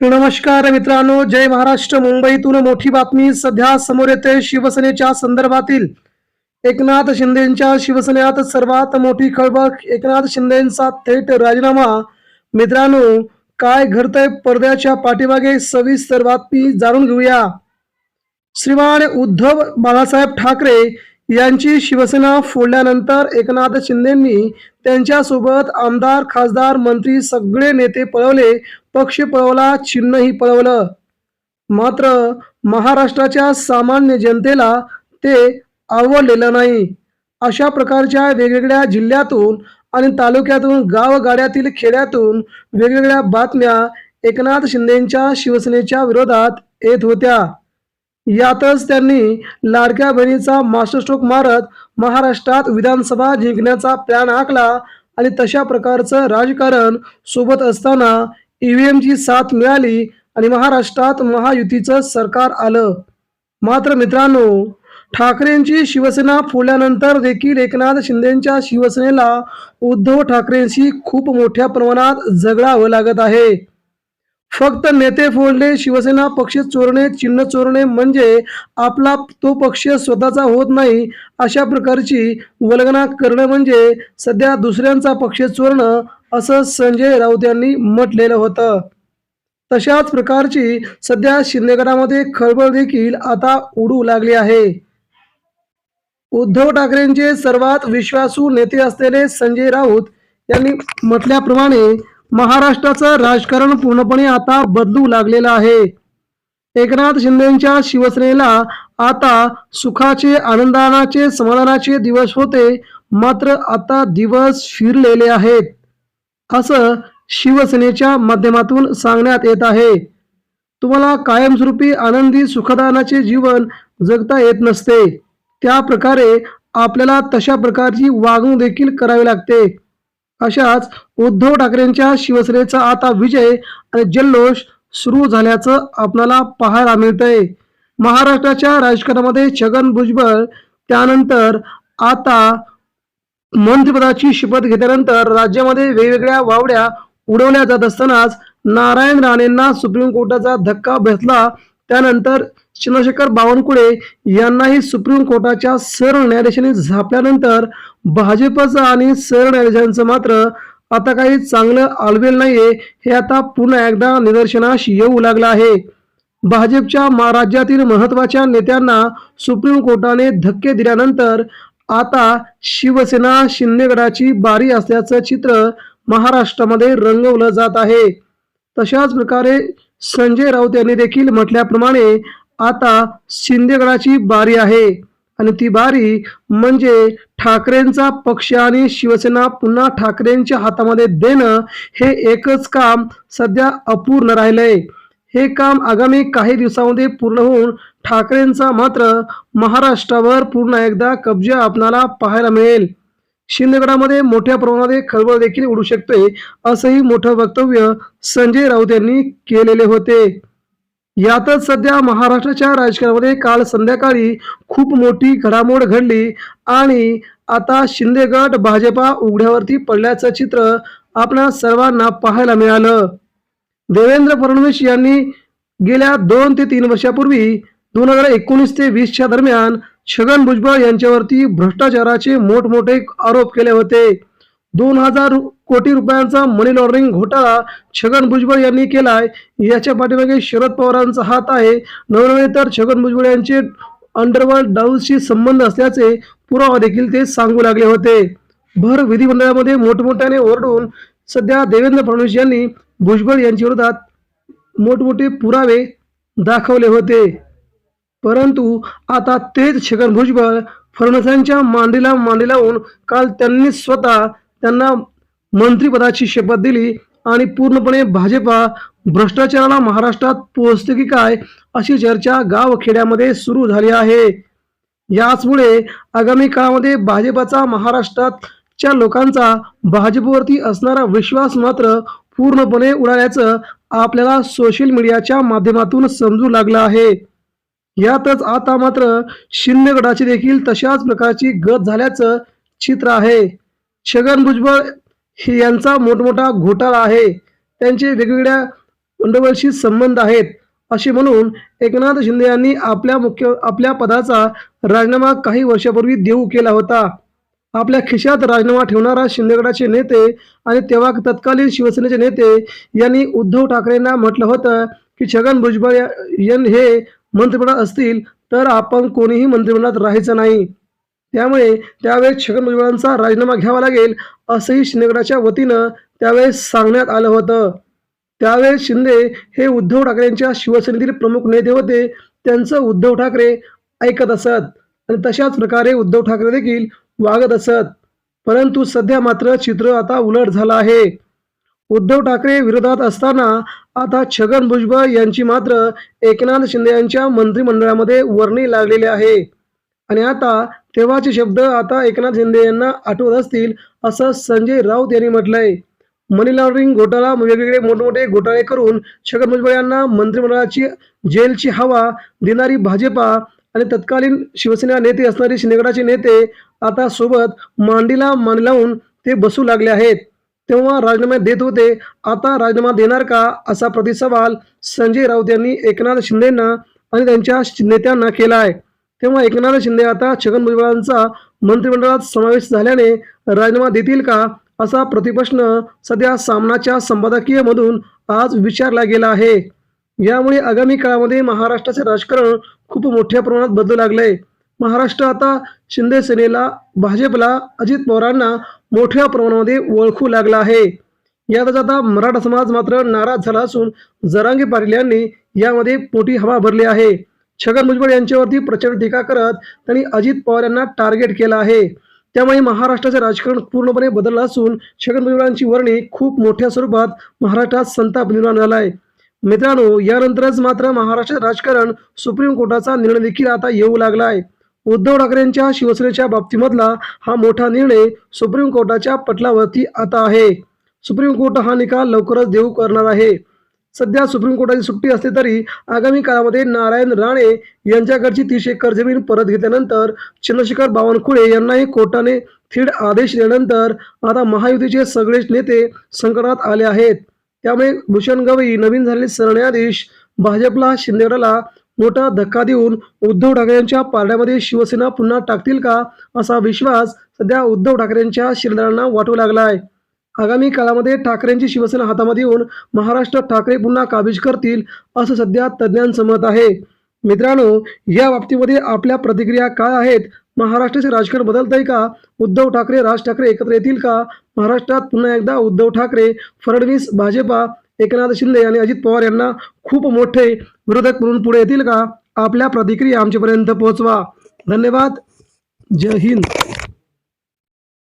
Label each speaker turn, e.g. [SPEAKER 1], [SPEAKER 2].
[SPEAKER 1] नमस्कार मित्रांनो जय महाराष्ट्र. मुंबईतून मोठी बातमी सध्या समोर येते शिवसेनेच्या संदर्भातील. एकनाथ शिंदेच्या शिवसेनेत सर्वात मोठी खळबळ एकनाथ शिंदेचा थेट राजीनामा. मित्रांनो काय घडतंय पडद्याच्या पाठीमागे सविस्तर बातमी जाणून घेऊया. श्रीमान उद्धव बाळासाहेब ठाकरे यांची शिवसेना फोडल्यानंतर एकनाथ शिंदेंनी त्यांच्यासोबत आमदार खासदार मंत्री सगळे नेते पळवले. पक्ष पळवला चिन्हही पळवलं. मात्र महाराष्ट्राच्या सामान्य जनतेला ते आवडलेलं नाही. अशा प्रकारच्या वेगवेगळ्या जिल्ह्यातून आणि तालुक्यातून गावगाड्यातील खेड्यातून वेगवेगळ्या बातम्या एकनाथ शिंदेंच्या शिवसेनेच्या विरोधात येत होत्या. यातच त्यांनी लाडक्या बहिणीचा मास्टरस्ट्रोक मारत महाराष्ट्रात विधानसभा जिंकण्याचा प्लॅन आखला आणि तशा प्रकारचं राजकारण सोबत असताना ईव्हीएमची साथ मिळाली आणि महाराष्ट्रात महायुतीचं सरकार आलं. मात्र मित्रांनो ठाकरेंची शिवसेना फुलल्यानंतर देखील एकनाथ शिंदेच्या शिवसेनेला उद्धव ठाकरेंशी खूप मोठ्या प्रमाणात झगडावं लागत आहे. फक्त नेते फोडले शिवसेना पक्ष चोरणे चिन्ह चोरणे म्हणजे आपला तो पक्ष स्वतःचा होत नाही अशा प्रकारची वल्गना करणं म्हणजे सध्या दुसऱ्यांचा पक्ष चोरणं असं संजय राऊत यांनी म्हटलेलं होतं. तशाच प्रकारची सध्या शिंदेगडामध्ये खळबळ देखील आता उडू लागली आहे. उद्धव ठाकरेंचे सर्वात विश्वासू नेते असलेले संजय राऊत यांनी म्हटल्याप्रमाणे महाराष्ट्राचं राजकारण पूर्णपणे आता बदलू लागलेलं आहे. एकनाथ शिंदेच्या शिवसेनेला आता सुखाचे आनंदानाचे समाधानाचे दिवस होते. मात्र आता दिवस फिरलेले आहेत. असं शिवसेनेच्या माध्यमातून सांगण्यात येत आहे. तुम्हाला कायमस्वरूपी आनंदी सुखदानाचे जीवन जगता येत नसते. त्या प्रकारे आपल्याला तशा प्रकारची वागणूक देखील करावी लागते. अशाच उद्धव ठाकरेंच्या शिवसेनेचा आता विजय आणि जल्लोष सुरू झाल्याचं आपल्याला पाहायला मिळतंय. महाराष्ट्राच्या राजकारणामध्ये छगन भुजबळ त्यानंतर आता मंत्रिपदाची शपथ घेतल्यानंतर राज्यामध्ये वेगवेगळ्या वावड्या उडवल्या जात असतानाच नारायण राणेंना सुप्रीम कोर्टाचा धक्का बसला. त्यानंतर चंद्रशेखर बावनकुळे यांनाही सुप्रीम कोर्टाच्या सरन्यायाधीशांनी झापल्यानंतर भाजपचं आणि सरन्यायाधीशांचं मात्र आता काही चांगलं आलबेल नाहीये हे आता पुन्हा एकदा निदर्शनास येऊ लागलं आहे. भाजपच्या महाराज्यातील महत्त्वाच्या नेत्यांना सुप्रीम कोर्टाने धक्के दिल्यानंतर आता शिवसेना शिंदेगडाची बारी असल्याचं चित्र महाराष्ट्रामध्ये रंगवलं जात आहे. तशाच प्रकारे संजय राऊत यांनी देखील म्हटल्याप्रमाणे आता शिंदेगडाची बारी आहे. आणि ती बारी म्हणजे ठाकरेंचा पक्ष आणि शिवसेना पुन्हा ठाकरेंच्या हातामध्ये देणं हे एकच काम सध्या अपूर्ण राहिलंय. हे काम आगामी काही दिवसामध्ये पूर्ण होऊन ठाकरेंचा मात्र महाराष्ट्रावर पुन्हा एकदा कब्जा आपणाला पाहायला मिळेल. शिंदेगडामध्ये मोठ्या प्रमाणामध्ये खळबळ देखील उडू शकते असंही मोठं वक्तव्य संजय राऊत यांनी केलेले होते. यातच सध्या महाराष्ट्राच्या राजकारणामध्ये काल संध्याकाळी खूप मोठी घडामोड घडली आणि आता शिंदेगड भाजपा उघड्यावरती पडल्याचं चित्र आपणा सर्वांना पाहायला मिळालं. देवेंद्र फडणवीस यांनी गेल्या दोन ते तीन वर्षापूर्वी दोन हजार एकोणीस ते वीसच्या दरम्यान छगन भुजबळ यांच्यावरती भ्रष्टाचाराचे मोठमोठे आरोप केले होते. दोन हजार कोटी रुपयांचा मनी लॉन्ड्रिंग घोटाळा छगन भुजबळ यांनी केलाय. याच्या पाठीमागे शरद पवारांचा हात आहे. नवनवे तर छगन भुजबळ यांचे अंडरवर्ल्ड डाऊसशी संबंध असल्याचे पुरावा देखील ते सांगू लागले होते. भर विधिमंडळामध्ये मोठमोठ्याने ओरडून सध्या देवेंद्र फडणवीस यांनी भुजबळ यांच्या विरोधात मोठमोठे पुरावे दाखवले होते. परंतु आता तेच छगन भुजबळ फडणवीसांच्या मांडीला मांडी लावून काल त्यांनी स्वतः त्यांना मंत्रिपदाची शपथ दिली आणि पूर्णपणे भाजपा भ्रष्टाचाराला महाराष्ट्रात पोहोचते की काय अशी चर्चा गावखेड्यामध्ये सुरू झाली आहे. याचमुळे आगामी काळामध्ये भाजपाचा महाराष्ट्रातच्या लोकांचा भाजपवरती असणारा विश्वास मात्र पूर्णपणे उडाल्याचं आपल्याला सोशल मीडियाच्या माध्यमातून समजू लागलं आहे. यातच आता मात्र शिंदेगडाची देखील तशाच प्रकारची गत झाल्याचं चित्र आहे. छगन भुजबळ हे यांचा मोठमोठा घोटाळा आहे. त्यांचे वेगवेगळ्या मंडळशी संबंध आहेत. असे म्हणून एकनाथ शिंदे यांनी आपल्या मुख्य आपल्या पदाचा राजीनामा काही वर्षापूर्वी देऊ केला होता. आपल्या खिशात राजीनामा ठेवणारा शिंदेगडाचे नेते आणि तेव्हा तत्कालीन शिवसेनेचे नेते यांनी उद्धव ठाकरेंना म्हटलं होतं की छगन भुजबळ हे मंत्रिमंडळात असतील तर आपण कोणीही मंत्रिमंडळात राहायचं नाही. त्यामुळे त्यावेळेस छगन भुजबळांचा राजीनामा घ्यावा लागेल असंही शिंदेगडाच्या वतीनं त्यावेळेस सांगण्यात आलं होतं. त्यावेळेस शिंदे हे उद्धव ठाकरेंच्या शिवसेनेतील प्रमुख नेते होते. त्यांचं उद्धव ठाकरे ऐकत असत आणि तशाच प्रकारे उद्धव ठाकरे देखील वागत असत. परंतु सध्या मात्र चित्र आता उलट झालं आहे. उद्धव ठाकरे विरोधात असताना आता छगन भुजबळ यांची मात्र एकनाथ शिंदे यांच्या मंत्रिमंडळामध्ये वर्णी लागलेली आहे. आणि आता तेव्हाचे शब्द आता एकनाथ शिंदे यांना आठवत असतील असं संजय राऊत यांनी म्हटलंय. मनी लॉन्ड्रिंग घोटाळा वेगवेगळे मोठमोठे घोटाळे करून छगन भुजबळ यांना मंत्रिमंडळाची जेलची हवा देणारी भाजपा आणि तत्कालीन शिवसेना नेते असणारे शिंदेगडाचे नेते आता सोबत मांडीला मान लावून ते बसू लागले आहेत. तेव्हा राजीनामा देत होते. आता राजीनामा देणार का? असा प्रतिसवाल संजय राऊत यांनी एकनाथ शिंदेना आणि त्यांच्या नेत्यांना केला आहे तेव्हा एकनाथ शिंदे आता छगन भुजबळांचा मंत्रिमंडळात समावेश झाल्याने राजीनामा देतील का? असा प्रतिप्रश्न सध्या सामनाच्या संपादकीयमधून आज विचारला गेला आहे. यामुळे आगामी काळामध्ये महाराष्ट्राचे राजकारण खूप मोठ्या प्रमाणात बदलू लागले महाराष्ट्र आता शिंदे सेनेला भाजपला अजित पवारांना मोठ्या प्रमाणामध्ये ओळखू लागला आहे. यातच आता मराठा समाज मात्र नाराज झाला असून जरांगे पाटील यांनी यामध्ये मोठी हवा भरली आहे. छगन भुजबळ यांच्यावरती प्रचंड टीका करत त्यांनी अजित पवार यांना टार्गेट केलं आहे. त्यामुळे महाराष्ट्राचे राजकारण पूर्णपणे बदललं असून छगन भुजबळांची वर्णी खूप मोठ्या स्वरूपात महाराष्ट्रात संताप निर्माण झाला आहे मित्रांनो यानंतरच मात्र महाराष्ट्रात राजकारण सुप्रीम कोर्टाचा निर्णय देखील आता येऊ लागला आहे उद्धव ठाकरेंच्या शिवसेनेच्या बाबतीमधला हा मोठा निर्णय सुप्रीम कोर्टाच्या पटलावरती आता आहे. सुप्रीम कोर्ट हा निकाल लवकरच देऊ करणार आहे. सध्या सुप्रीम कोर्टाची सुट्टी असली तरी आगामी काळामध्ये नारायण राणे यांच्याकडची तीस एकर जमीन परत घेतल्यानंतर चंद्रशेखर बावनकुळे यांनाही कोर्टाने थेट आदेश दिल्यानंतर आता महायुतीचे सगळेच नेते संकटात आले आहेत. त्यामुळे भूषण गवई नवीन झालेले सरन्यायाधीश भाजपला शिंदेगडाला मोठा धक्का देऊन उद्धव ठाकरेंच्या पारड्यामध्ये शिवसेना पुन्हा टाकतील का असा विश्वास सध्या उद्धव ठाकरेंच्या शिरदारांना वाटू लागला आहे आगामी काळामध्ये ठाकरेंची शिवसेना हातामध्ये येऊन महाराष्ट्र ठाकरे पुन्हा काबीज करतील असं सध्या तज्ज्ञांचं मत आहे. मित्रांनो या बाबतीमध्ये आपल्या प्रतिक्रिया काय आहेत? महाराष्ट्राचे राजकारण बदलतंय का? उद्धव ठाकरे राज ठाकरे एकत्र येतील का? महाराष्ट्रात पुन्हा एकदा उद्धव ठाकरे फडणवीस भाजपा एकनाथ शिंदे आणि अजित पवार यांना खूप मोठे विरोधक म्हणून पुढे येतील का? आपल्या प्रतिक्रिया आमच्यापर्यंत पोहोचवा. धन्यवाद. जय हिंद.